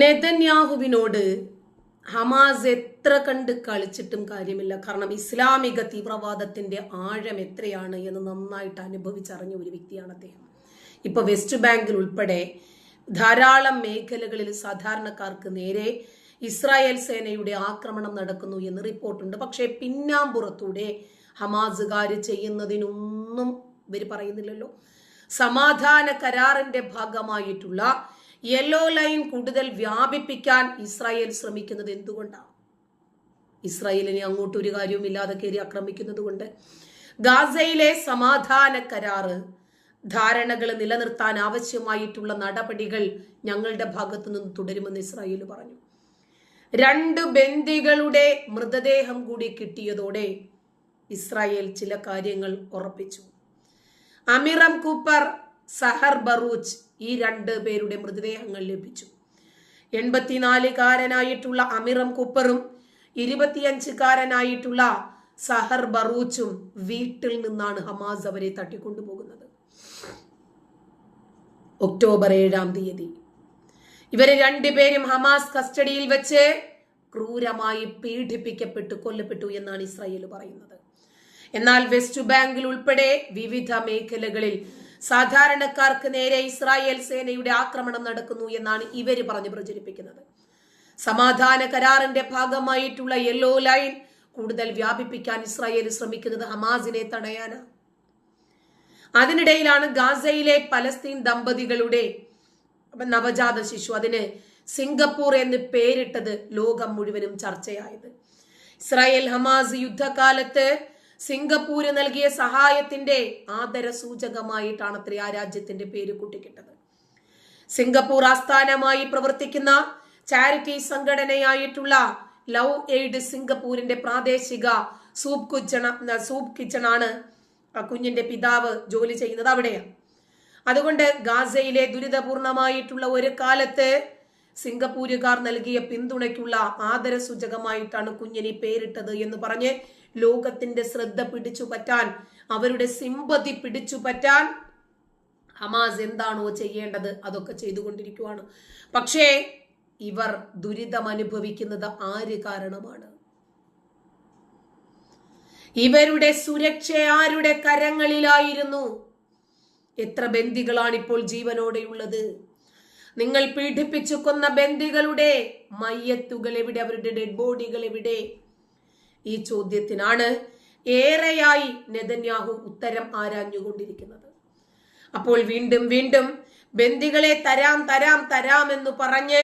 നെതന്യാഹുവിനോട് Hamas എത്ര കണ്ട് കളിച്ചിട്ടും കാര്യമില്ല. കാരണം ഇസ്ലാമിക തീവ്രവാദത്തിന്റെ ആഴം എത്രയാണ് എന്ന് നന്നായിട്ട് അനുഭവിച്ചറിഞ്ഞ ഒരു വ്യക്തിയാണ് അദ്ദേഹം. ഇപ്പൊ വെസ്റ്റ് ബാങ്കിൽ ഉൾപ്പെടെ ധാരാളം മേഖലകളിൽ സാധാരണക്കാർക്ക് നേരെ ഇസ്രായേൽ സേനയുടെ ആക്രമണം നടക്കുന്നു എന്ന് റിപ്പോർട്ടുണ്ട്. പക്ഷേ പിന്നാമ്പുറത്തൂടെ ഹമാസുകാർ ചെയ്യുന്നതിനൊന്നും ഇവർ പറയുന്നില്ലല്ലോ. സമാധാന കരാറിന്റെ ഭാഗമായിട്ടുള്ള യെല്ലോ ലൈൻ കൂടുതൽ വ്യാപിപ്പിക്കാൻ ഇസ്രായേൽ ശ്രമിക്കുന്നത് എന്തുകൊണ്ടാണ്? ഇസ്രായേലിനെ അങ്ങോട്ട് ഒരു കാര്യവും ഇല്ലാതെ കയറി ആക്രമിക്കുന്നത് കൊണ്ട് ഗാസയിലെ സമാധാന കരാറ് ധാരണകൾ നിലനിർത്താൻ ആവശ്യമായിട്ടുള്ള നടപടികൾ ഞങ്ങളുടെ ഭാഗത്തു നിന്ന് തുടരുമെന്ന് ഇസ്രായേൽ പറഞ്ഞു. രണ്ട് ബന്ദികളുടെ മൃതദേഹം കൂടി കിട്ടിയതോടെ ഇസ്രായേൽ ചില കാര്യങ്ങൾ ഉറപ്പിച്ചു. അമിറം കൂപ്പർ സഹർ ബറൂച്ച് ഈ രണ്ട് പേരുടെ മൃതദേഹങ്ങൾ ലഭിച്ചു. എൺപത്തിനാലുകാരനായിട്ടുള്ള അമിറം കുപ്പറും ഇരുപത്തിയഞ്ചുകാരനായിട്ടുള്ള സഹർ ബറൂച്ചും വീട്ടിൽ നിന്നാണ് ഹമാസ് അവരെ തട്ടിക്കൊണ്ടുപോകുന്നത്. ഒക്ടോബർ ഏഴാം തീയതി. ഇവരെ രണ്ടുപേരും ഹമാസ് കസ്റ്റഡിയിൽ വെച്ച് ക്രൂരമായി പീഡിപ്പിക്കപ്പെട്ടു കൊല്ലപ്പെട്ടു എന്നാണ് ഇസ്രായേൽ പറയുന്നത്. എന്നാൽ വെസ്റ്റ് ബാങ്കിൽ ഉൾപ്പെടെ വിവിധ മേഖലകളിൽ സാധാരണക്കാർക്ക് നേരെ ഇസ്രായേൽ സേനയുടെ ആക്രമണം നടക്കുന്നു എന്നാണ് ഇവർ പറഞ്ഞ് പ്രചരിപ്പിക്കുന്നത്. സമാധാന കരാറിന്റെ ഭാഗമായിട്ടുള്ള യെല്ലോ ലൈൻ കൂടുതൽ വ്യാപിപ്പിക്കാൻ ഇസ്രായേൽ ശ്രമിക്കുന്നത് ഹമാസിനെ തടയാനാണ് അതിനിടയിലാണ് ഗാസയിലെ പലസ്തീൻ ദമ്പതികളുടെ നവജാത ശിശു അതിന് സിംഗപ്പൂർ എന്ന് പേരിട്ടത് ലോകം മുഴുവനും ചർച്ചയായത്. ഇസ്രായേൽ ഹമാസ് യുദ്ധകാലത്ത് സിംഗപ്പൂര് നൽകിയ സഹായത്തിന്റെ ആദര സൂചകമായിട്ടാണ് അത്ര ആ രാജ്യത്തിന്റെ പേര് കൂട്ടിക്കിട്ടത്. സിംഗപ്പൂർ ആസ്ഥാനമായി പ്രവർത്തിക്കുന്ന ചാരിറ്റി സംഘടനയായിട്ടുള്ള ലവ് എയ്ഡ് സിംഗപ്പൂരിന്റെ പ്രാദേശിക സൂപ്പ് കിച്ചണ സൂപ്പ് കിച്ചണാണ് കുഞ്ഞിന്റെ പിതാവ് ജോലി ചെയ്യുന്നത് അവിടെയാണ്. അതുകൊണ്ട് ഗാസയിലെ ദുരിതപൂർണമായിട്ടുള്ള ഒരു കാലത്ത് സിംഗപ്പൂരുകാർ നൽകിയ പിന്തുണയ്ക്കുള്ള ആദര സൂചകമായിട്ടാണ് കുഞ്ഞിനെ പേരിട്ടത് എന്ന് പറഞ്ഞ് ലോകത്തിന്റെ ശ്രദ്ധ പിടിച്ചു പറ്റാൻ അവരുടെ സിമ്പതി പിടിച്ചു പറ്റാൻ ഹമാസ് എന്താണോ ചെയ്യേണ്ടത് അതൊക്കെ ചെയ്തുകൊണ്ടിരിക്കുവാണ്. പക്ഷേ ഇവർ ദുരിതം അനുഭവിക്കുന്നത് ആര് കാരണമാണ്? ഇവരുടെ സുരക്ഷ ആരുടെ കരങ്ങളിലായിരുന്നു? എത്ര ബന്ദികളാണ് ഇപ്പോൾ ജീവനോടെയുള്ളത്? നിങ്ങൾ പീഡിപ്പിച്ചു കൊന്ന ബന്ദികളുടെ മയ്യത്തുകൾ എവിടെ? അവരുടെ ഡെഡ് ബോഡികൾ എവിടെ? ഈ ചോദ്യത്തിനാണ് ഏറെയായി നെതന്യാഹു ഉത്തരം ആരാഞ്ഞുകൊണ്ടിരിക്കുന്നത്. അപ്പോൾ വീണ്ടും വീണ്ടും ബന്ദികളെ തരാം തരാം തരാം എന്ന് പറഞ്ഞ്